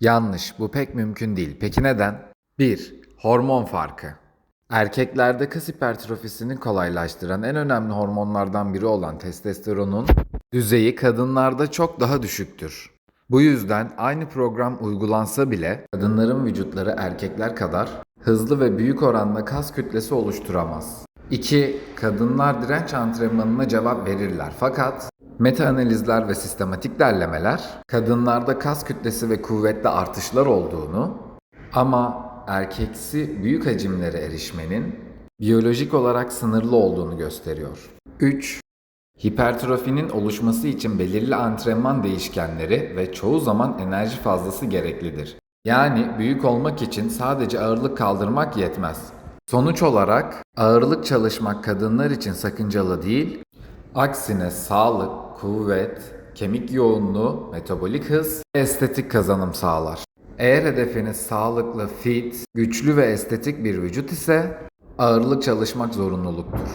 Yanlış, bu pek mümkün değil. Peki neden? 1. Hormon farkı. Erkeklerde kas hipertrofisini kolaylaştıran en önemli hormonlardan biri olan testosteronun düzeyi kadınlarda çok daha düşüktür. Bu yüzden aynı program uygulansa bile kadınların vücutları erkekler kadar hızlı ve büyük oranda kas kütlesi oluşturamaz. 2. Kadınlar direnç antrenmanına cevap verirler fakat meta analizler ve sistematik derlemeler kadınlarda kas kütlesi ve kuvvette artışlar olduğunu ama erkeksi büyük hacimlere erişmenin biyolojik olarak sınırlı olduğunu gösteriyor. 3. Hipertrofinin oluşması için belirli antrenman değişkenleri ve çoğu zaman enerji fazlası gereklidir. Yani büyük olmak için sadece ağırlık kaldırmak yetmez. Sonuç olarak ağırlık çalışmak kadınlar için sakıncalı değil, aksine sağlık, kuvvet, kemik yoğunluğu, metabolik hız, estetik kazanım sağlar. Eğer hedefiniz sağlıklı, fit, güçlü ve estetik bir vücut ise ağırlık çalışmak zorunluluktur.